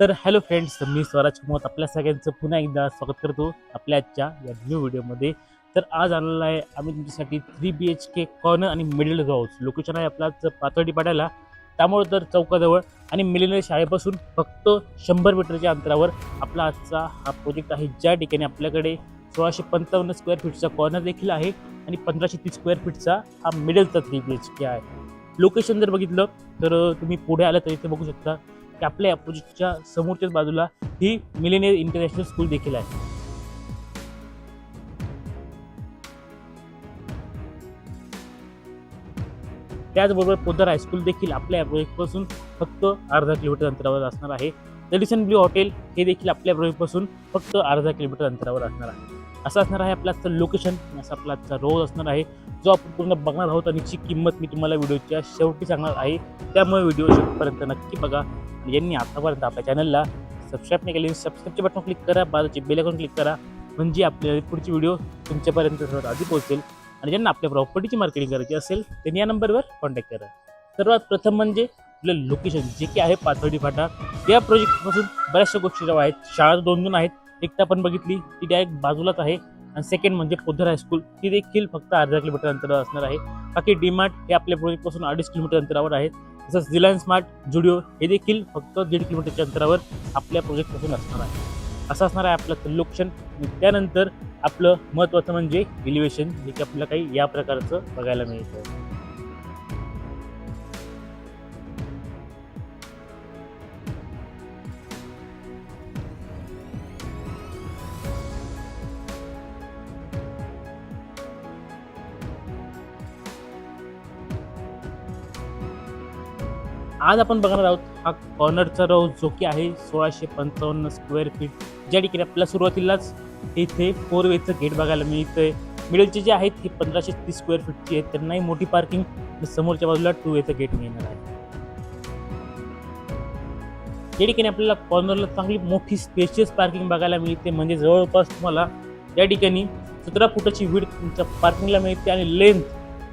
तर hello friends मी स्वराज मोत आपल्या सगळ्यांचं पुन्हा एकदा स्वागत करतो आपल्या आजच्या या न्यू व्हिडिओमध्ये तर आज आलेला आहे आम्ही तुमच्यासाठी three B H K corner आणि मिडल हाऊस लोकेशन आहे आपलाच पातळी पाड्याला. त्यामुळे तर चौकाजवळ आणि मिलिनरी शाळेपासून फक्त शंभर मीटरच्या अंतरावर आपला आजचा हा प्रोजेक्ट आहे. ज्या ठिकाणी आपल्याकडे सोळाशे पंचावन्न स्क्वेअर फीटचा कॉर्नर देखील आहे आणि पंधराशे तीस स्क्वेअर फीटचा हा मिडलचा थ्री बी एच के आहे. लोकेशन जर बघितलं तर तुम्ही पुढे आलं तर इथे बघू शकता. की आपल्या अपोजिटच्या समोरच्याच बाजूला ही मिलेनियर इंटरनॅशनल स्कूल देखील आहे. त्याचबरोबर पोदार हायस्कूल देखील आपल्या या फक्त अर्धा किलोमीटर अंतरावर असणार आहे. रेडिसन ब्ल्यू हॉटेल हे देखील आपल्या प्रोजेक्टपासून फक्त अर्धा किलोमीटर अंतरावर असणार आहे. असं असणार आहे आपला आजचं लोकेशन असा आपला आजचा रोज असणार आहे जो आपण पूर्ण बघणार आहोत आणि याची किंमत मी तुम्हाला व्हिडिओच्या शेवटी सांगणार आहे. त्यामुळे व्हिडिओ शेवटपर्यंत नक्की बघा. यांनी आतापर्यंत आपल्या चॅनलला सबस्क्राईब नाही केले सबस्क्राईबचे बटन क्लिक करा बाजूचे बेलकॉन क्लिक करा म्हणजे आपल्या पुढची व्हिडिओ तुमच्यापर्यंत सर्वात आधी पोहोचेल. आणि ज्यांना आपल्या प्रॉपर्टीची मार्केटिंग करायची असेल त्यांनी या नंबरवर कॉन्टॅक्ट करा. सर्वात प्रथम म्हणजे आपलं लोकेशन जे की आहे पाथर्डी फाटा या प्रोजेक्टपासून बऱ्याचशा गोष्टी जेव्हा आहेत शाळा दोन दोन आहेत एक तर आपण बघितली ती डायरेक्ट बाजूलाच आहे. आणि सेकंड म्हणजे पोधर हायस्कूल ती देखील फक्त अर्धा किलोमीटर अंतरावर असणार आहे. बाकी डीमार्ट हे आपल्या प्रोजेक्टपासून अडीच किलोमीटर अंतरावर आहेत. तसंच रिलायन्स स्मार्ट जुडिओ हे देखील फक्त दीड किलोमीटरच्या अंतरावर आपल्या प्रोजेक्टपासून असणार आहे. असं असणार आहे आपलं लोकेशन त्यानंतर आपलं महत्त्वाचं म्हणजे इलिव्हेशन जे की आपल्याला काही या प्रकारचं बघायला मिळतं. आज आपण बघणार आहोत हा कॉर्नरचा रोज जो की आहे सोळाशे पंचावन्न स्क्वेअर फीट ज्या ठिकाणी आपल्याला सुरुवातीलाच इथे फोर वेचं गेट बघायला मिळतंय. मिडलचे जे आहेत हे पंधराशे तीस स्क्वेअर फीटची आहेत. त्यांनाही मोठी पार्किंग समोरच्या बाजूला टू वेचं गेट मिळणार आहे. या ठिकाणी आपल्याला कॉर्नरला चांगली मोठी स्पेशियस पार्किंग बघायला मिळते म्हणजे जवळपास तुम्हाला या ठिकाणी सतरा फुटाची विड तुमच्या पार्किंगला मिळते आणि लेंथ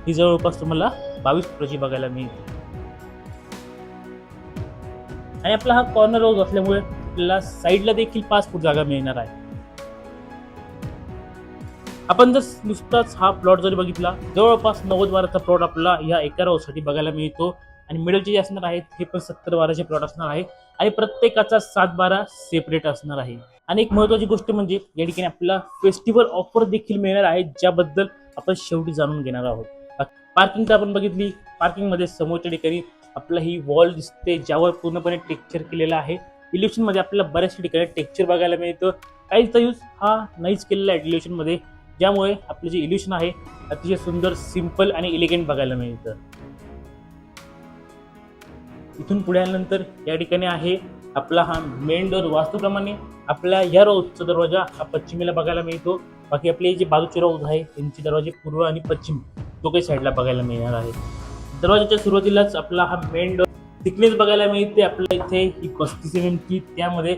ही जवळपास तुम्हाला बावीस फुटाची बघायला मिळते. आणि आपला हा कॉर्नर रोज असल्यामुळे आपल्याला साईडला देखील पाच फूट जागा मिळणार आहे. आपण जर नुसताच हा प्लॉट जरी बघितला जवळपास नव्वद वाराचा प्लॉट आपला या एका रोजसाठी बघायला मिळतो. आणि मिडलचे जे असणार आहेत हे पण सत्तर बाराचे प्लॉट असणार आहे. आणि प्रत्येकाचा सात बारा सेपरेट असणार आहे. आणि एक महत्वाची गोष्ट म्हणजे या ठिकाणी आपल्याला फेस्टिवल ऑफर देखील मिळणार आहे ज्याबद्दल आपण शेवटी जाणून घेणार आहोत. पार्किंग तर आपण बघितली. पार्किंगमध्ये समोरच्या ठिकाणी आपला ही वॉल दिसते ज्यावर पूर्णपणे टेक्चर केलेला आहे. इल्युशनमध्ये आपल्याला बऱ्याचशा ठिकाणी टेक्चर बघायला मिळतं. काहीचा यूज हा नाहीच केलेला आहे इल्युशनमध्ये. ज्यामुळे आपलं जे इल्युशन आहे अतिशय सुंदर सिंपल आणि इलिगंट बघायला मिळतं. इथून पुढे आल्यानंतर या ठिकाणी आहे आपला हा मेन डोर वास्तूप्रमाणे. आपल्या या रोजचा दरवाजा हा पश्चिमेला बघायला मिळतो. बाकी आपले जे बाजूचे रोज आहे त्यांचे दरवाजे पूर्व आणि पश्चिम दोघे साईडला बघायला मिळणार आहे दरवाजाच्या सुरुवातीलाच आपला हा मेन डोर थिकनेस बघायला मिळते. आपल्या इथे ही पस्तीस एम एमची त्यामध्ये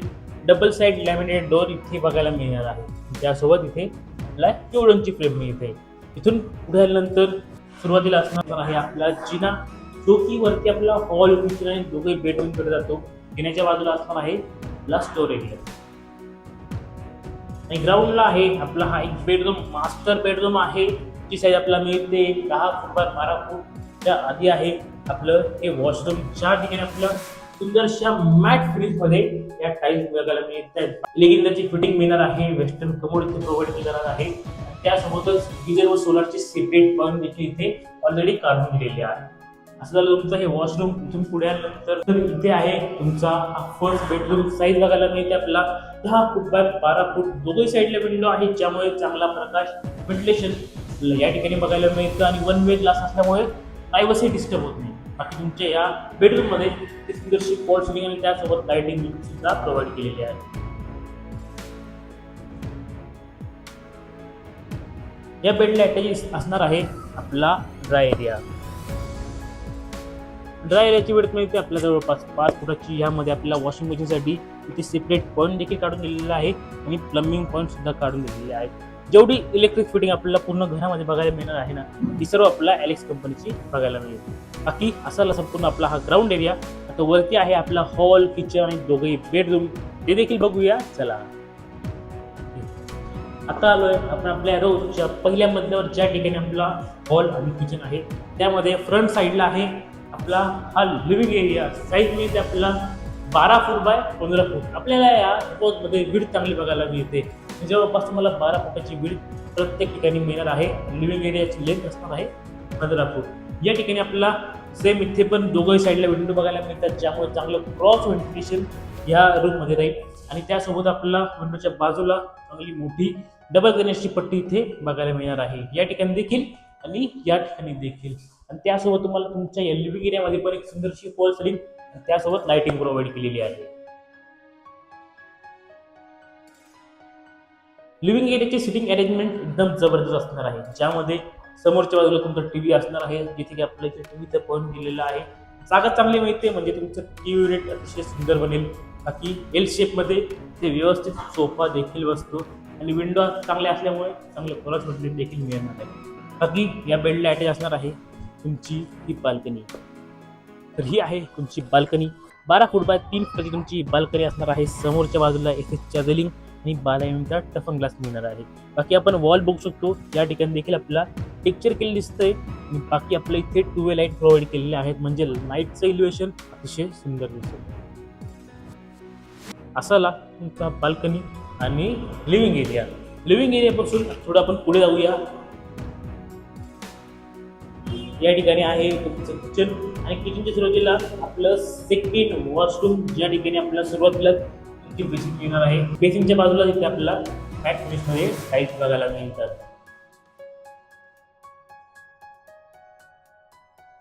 डबल साईड लॅमिनेट डोर इथे बघायला मिळणार आहे. त्यासोबत इथे आपला केवडनची फ्रेम मिळते. इथून पुढे आल्यानंतर सुरुवातीला असणार आहे आपला जिना. जो की वरती आपला हॉल किचन आणि दोघे बेडरूमकडे जातो. जिन्याच्या बाजूला असणार आहे आपला स्टोर एरिया आणि ग्राउंडला आहे आपला हा एक बेडरूम मास्टर बेडरूम आहे. जी साईज आपल्याला मिळते दहा फूट बाय बारा फूट. त्या आधी आहे आपलं हे वॉशरूम ज्या ठिकाणी आपलं सुंदरशा मॅट फ्रीजमध्ये या टाईल्स बघायला मिळत आहेत. लेगिंगची फिटिंग मिळणार आहे वेस्टर्न कमोड इथे प्रोव्हाइड केली जाणार आहे. त्यासोबतच गिजर व सोलारचे सेपरेट पण देखील इथे ऑलरेडी काढून दिलेले आहे. असं झालं तुमचं हे वॉशरूम इथून पुढे आल्यानंतर तर इथे आहे तुमचा फर्स्ट बेडरूम साईज बघायला मिळते आपला दहा फूट बाय बारा फूट दोघही साईडला विंडो आहे ज्यामुळे चांगला प्रकाश व्हेंटिलेशन या ठिकाणी बघायला मिळतं. आणि वन वे ग्लास असल्यामुळे प्रायव्हसी डिस्टर्ब होत नाही. बाकी तुमच्या या बेडरूममध्ये ते सुंदरशी फॉल सिलिंग आणि त्यासोबत लायटिंग सुद्धा प्रोव्हाइड केलेली आहे. या बेडला अटॅच असणार आहे आपला ड्राय एरिया ड्राय एरियाची वेळ मिळते आपल्या जवळपास पाच फुटाची. यामध्ये आपल्याला वॉशिंग मशीनसाठी इथे सेपरेट पॉईंट देखील काढून दिलेला आहे आणि प्लंबिंग पॉईंट सुद्धा काढून दिलेले आहेत जेवढी इलेक्ट्रिक फिटिंग आपल्याला पूर्ण घरामध्ये बघायला मिळणार आहे ना ती सर्व आपल्याला ॲलेक्स कंपनीची बघायला मिळेल. बाकी असाला संपूर्ण आपला हा ग्राउंड एरिया आता वरती आहे आपला हॉल किचन आणि दोघंही बेडरूम ते देखील बघूया चला. आता आलोय आपण आपल्या रोजच्या पहिल्या मजल्यावर ज्या ठिकाणी आपला हॉल आणि किचन आहे त्यामध्ये फ्रंट साईडला आहे आपला हा लिव्हिंग एरिया साईज मिळते आपल्याला बारा फूट बाय पंधरा फूट आपल्याला या मध्ये वीड चांगली बघायला मिळते. जवळपास तुम्हाला बारा फुटाची विड प्रत्येक ठिकाणी मिळणार आहे. लिव्हिंग एरियाची लेंथ असणार आहे पंधरा या ठिकाणी आपल्याला सेम इथे पण दोघंही साईडला विंडो बघायला मिळतात ज्यामुळे चांगलं क्रॉस व्हेंटिलेशन या रूममध्ये राहील. आणि त्यासोबत आपल्याला विंडोच्या बाजूला चांगली मोठी डबल गणेशची पट्टी इथे बघायला मिळणार आहे. या ठिकाणी देखील आणि या ठिकाणी देखील. आणि त्यासोबत तुम्हाला तुमच्या या लिव्हिंग एरियामध्ये पण एक सुंदरशी फॉल सिलिंग आणि त्यासोबत लाइटिंग प्रोव्हाइड केलेली आहे. लिव्हिंग एरियाची सिटिंग अरेंजमेंट एकदम जबरदस्त असणार आहे. ज्यामध्ये समोरच्या बाजूला तुमचा टीव्ही असणार आहे जिथे की आपल्या इथे टीव्हीचा पॉईंट दिलेला आहे. जागा चांगली मिळते म्हणजे तुमचं टीव्ही युनिट अतिशय सुंदर बनेल. बाकी एल शेपमध्ये ते व्यवस्थित सोफा देखील बसतो. आणि विंडो चांगल्या असल्यामुळे चांगले क्रॉस व्हेंटिलेशन देखील मिळणार आहे. बाकी या बेडला अटॅच असणार आहे तुमची ही बाल्कनी तर ही आहे तुमची बाल्कनी बारा फूट बाय तीन फुटाची तुमची बाल्कनी असणार आहे. समोरच्या बाजूला एक चॅदलिंग आणि बारा एमचा टफन ग्लास मिळणार आहे. बाकी आपण वॉल बघू शकतो. या ठिकाणी देखील आपल्याला टेक्चर केलेलं दिसतंय. आणि बाकी आपल्या इथे टू वे लाइट प्रोव्हाइड केलेले आहेत. म्हणजे लाईटचं इल्युएशन अतिशय सुंदर दिसेल असाला तुमचा बाल्कनी आणि लिव्हिंग एरिया लिव्हिंग एरियापासून थोडं आपण पुढे जाऊया. या ठिकाणी आहे तुमचं किचन आणि किचनच्या सुरुवातीला आपलं सेकंड वॉशरूम ज्या ठिकाणी आपल्याला सुरुवातीला तुमची बेसिन येणार आहे. बेसिनच्या बाजूला तिथे आपल्याला मॅट फिनिशमध्ये टाईल्स बघायला मिळतात.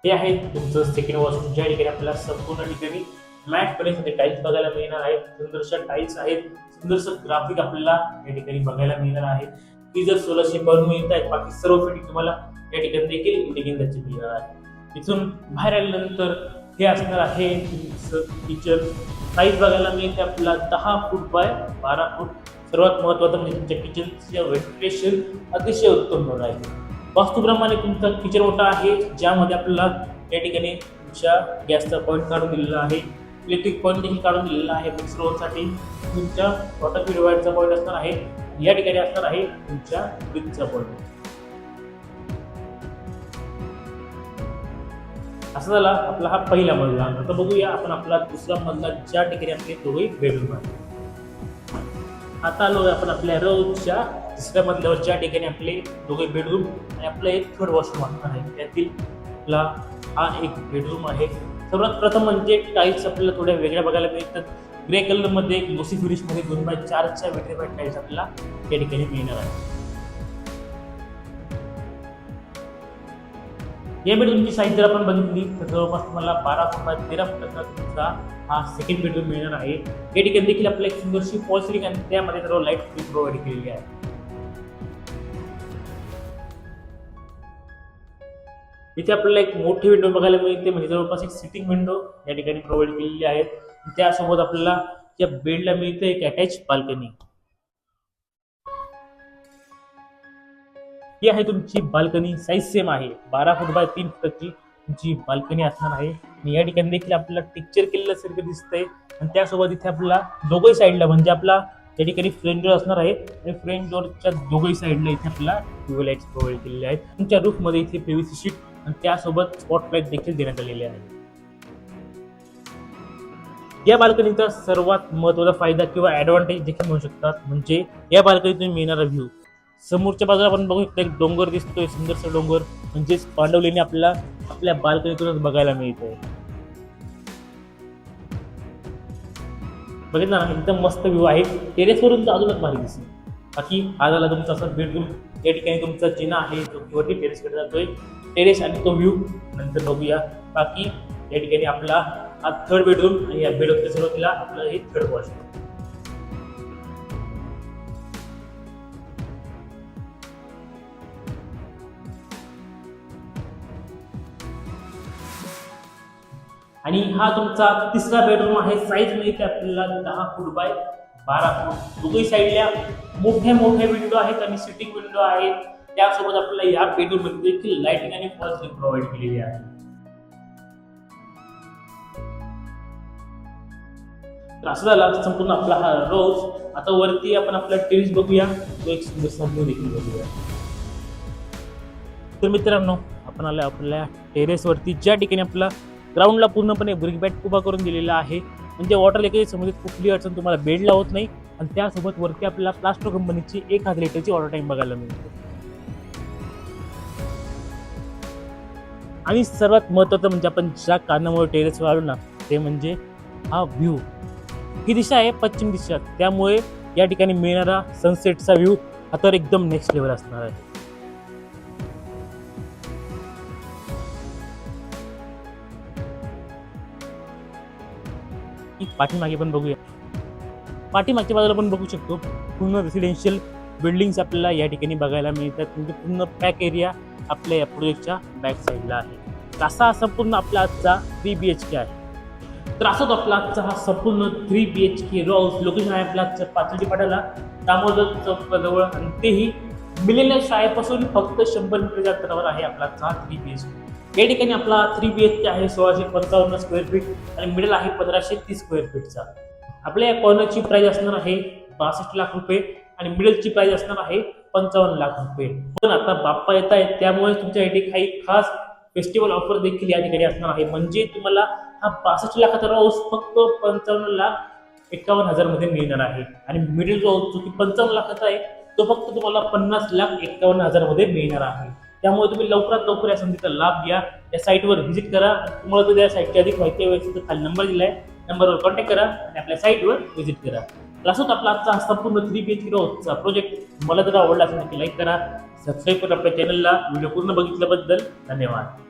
हे आहे तुमचं सेकंड वॉशरूम ज्या ठिकाणी आपल्याला संपूर्ण ठिकाणी मॅट फिनिशमध्ये टाईल्स बघायला मिळणार आहेत. सुंदरशा टाईल्स आहेत. सुंदरसं ग्राफिक आपल्याला या ठिकाणी बघायला मिळणार आहे. ती जर सोळाशे बनवून मिळत आहेत बाकी सर्व फिटिंग तुम्हाला या ठिकाणी देखील इंडिकेन त्याची मिळणार आहे. इथून बाहेर आल्यानंतर हे असणार आहे तुमचं किचन साईज बघायला मिळते आपल्याला दहा फूट बाय बारा फूट सर्वात महत्त्वाचं म्हणजे तुमच्या किचनचं व्हेंटिलेशन अतिशय उत्तम होणार आहे. वास्तूप्रमाणे तुमचा किचन मोठा आहे ज्यामध्ये आपल्याला या ठिकाणी तुमच्या गॅसचा पॉईंट काढून दिलेला आहे इलेक्ट्रिक पॉईंट देखील काढून दिलेला आहे. मिक्स तुमच्या वॉटर प्युरिफायरचा पॉईंट असणार आहे. या ठिकाणी असणार आहे तुमच्या फ्रीजचा पॉईंट असं झाला आपला हा पहिला मजला. आता बघूया आपण आपला दुसरा मजला ज्या ठिकाणी आपले दोघे बेडरूम आहे आता आलो आपण आपल्या रोजच्या दुसऱ्या मजल्यावर ज्या ठिकाणी आपले दोघे बेडरूम आणि आपलं एक थर्ड वॉशरूम असणार आहे. त्यातील आपला हा एक बेडरूम आहे. सर्वात प्रथम म्हणजे टाईल्स आपल्याला थोड्या वेगळ्या बघायला मिळतात. ग्रे कलरमध्ये लोसी फिनिशमध्ये दोन बाय चारच्या वेगळ्या टाईल्स आपल्याला या ठिकाणी मिळणार आहे. या बेडरूमची साईज जर आपण बघितली. तर जवळपास तुम्हाला बारा फूट तेरा फुटाचा तुमचा हा सेकंड बेडरूम मिळणार आहे. या ठिकाणी देखील आपल्याला एक सुंदरशी फॉल सिलिंग आणि त्यामध्ये सर्व लाइट प्रोव्हाइड केलेली आहे. इथे आपल्याला एक मोठी विंडो बघायला मिळते. म्हणजे जवळपास एक सिटिंग विंडो या ठिकाणी प्रोव्हाइड केलेली आहे. त्यासोबत आपल्याला त्या बेडला मिळते एक अटॅच बाल्कनी ही आहे तुमची बाल्कनी. साईज सेम आहे. बारा फूट बाय तीन फुटाची तुमची बाल्कनी असणार आहे. आणि या ठिकाणी देखील आपल्याला टिक्चर केलेलं सारखं दिसतंय. आणि त्यासोबत इथे आपल्याला दोघही साईडला म्हणजे आपला त्या ठिकाणी फ्रेंड डोअर असणार आहे. आणि फ्रेंड डोअरच्या दोघही साईडला इथे आपल्याला ट्यूब लाईट्स प्रोव्हाइड केलेले आहेत. तुमच्या रूफमध्ये इथे पीव्हीसी शीट आणि त्यासोबत स्पॉटलाईट देखील देण्यात आलेले आहे या बाल्कनीचा सर्वात महत्त्वाचा फायदा किंवा ऍडव्हान्टेज देखील म्हणू शकतात. म्हणजे या बाल्कनीतून मिळणारा व्ह्यू समोरच्या बाजूला आपण बघू शकतो एक डोंगर दिसतोय सुंदरसा डोंगर. म्हणजेच पांडवलेणी आपल्याला आपल्या बाल्कनीतूनच बघायला मिळतोय. बघितलं ना एकदम मस्त व्ह्यू आहे. टेरेसवरून तर अजूनच भारी दिसेल. बाकी हा झाला तुमचा असं बेडरूम या ठिकाणी तुमचा जिना आहे जो वरती टेरेसकडे जातोय. टेरेस आणि तो व्ह्यू नंतर बघूया. बाकी या ठिकाणी आपला हा थर्ड बेडरूम आणि या बेडरूमच्या सुरुवातीला आपलं हे थर्ड वॉशरूम आणि हा तुमचा तिसरा बेडरूम आहे. साईज मिळते आपल्याला दहा फूट बाय बारा फूट दोघी साईडला मोठ्या मोठ्या विंडो आहेत आणि सिटिंग विंडो आहेत त्यासोबत आपल्याला या बेडरूममध्ये देखील लाइटिंग आणि फॉल्सिंग प्रोव्हाइड केलेली आहे. तर असं झाला संपूर्ण आपला हा रोज आता वरती आपण आपला टेरिस बघूया. तो एक सुंदर व्ह्यू देखील बघूया. तर मित्रांनो आपण आलो आपल्या टेरेसवरती ज्या ठिकाणी आपला ग्राउंडला पूर्णपणे ब्रिक बॅट उभा करून दिलेला आहे. म्हणजे वॉटर लिकेज संबंधित कुठली अडचण तुम्हाला बेडला होत नाही. आणि त्यासोबत वरती आपल्याला प्लास्टो कंपनीची एक हजार लिटरची वॉटर टाईम बघायला मिळते. आणि सर्वात महत्त्वाचं म्हणजे आपण ज्या कारणामुळे टेरेसवर आलो ना ते म्हणजे हा व्ह्यू ही दिशा आहे पश्चिम दिशा. त्यामुळे या ठिकाणी मिळणारा सनसेटचा व्ह्यू हा तर एकदम नेक्स्ट लेवल असणार आहे. पाठीमागे पण बघूया. पाठीमागच्या बाजूला पण बघू शकतो. पूर्ण रेसिडेन्शियल बिल्डिंग्स आपल्याला या ठिकाणी बघायला मिळतात. म्हणजे पूर्ण पॅक एरिया आपल्या या प्रोजेक्टच्या बॅक साईडला आहे. असा हा संपूर्ण आपला आजचा थ्री बी एच के आहे. तर असाच आपला आजचा हा संपूर्ण थ्री बी एच के रॉल्स लोकेशन आहे आपल्या आजच्या पाचवी पाड्याला दामोदर चौकाजवळ आणि तेही मिलेल्या शाळेपासून फक्त शंभर मीटरच्या अंतरावर आहे आपला आजचा थ्री बी एच के या ठिकाणी आपला थ्री बी एच के आहे सोळाशे पंचावन्न स्क्वेअर फीट आणि मिडल आहे पंधराशे तीस स्क्वेअर फीटचा आपल्या या कॉर्नरची प्राईज असणार आहे बासष्ट लाख रुपये आणि मिडलची प्राईज असणार आहे पंचावन्न लाख रुपये. पण आता बाप्पा येत आहेत त्यामुळे तुमच्यासाठी काही खास फेस्टिवल ऑफर देखील या ठिकाणी असणार आहे. म्हणजे तुम्हाला हा बासष्ट लाखाचा रोज फक्त पंचावन्न लाख एकावन्न हजारमध्ये मिळणार आहे. आणि मिडल रोज जो की पंचावन्न लाखाचा आहे तो फक्त तुम्हाला पन्नास लाख एकावन्न हजारमध्ये मिळणार आहे. त्यामुळे तुम्ही लवकरात लवकर या संधीचा लाभ घ्या. या साईटवर व्हिजिट करा. तुम्हाला जर या साईटची अधिक माहिती हवी असेल तर खाली नंबर दिला आहे नंबरवर कॉन्टॅक्ट करा आणि आपल्या साईटवर व्हिजिट करा. तर असंच आपला आजचा हा संपूर्ण थ्री बी एच किलोचा प्रोजेक्ट मला जर आवडला असेल नक्की लाईक करा. सबस्क्राईब करा आपल्या चॅनलला व्हिडिओ पूर्ण बघितल्याबद्दल धन्यवाद.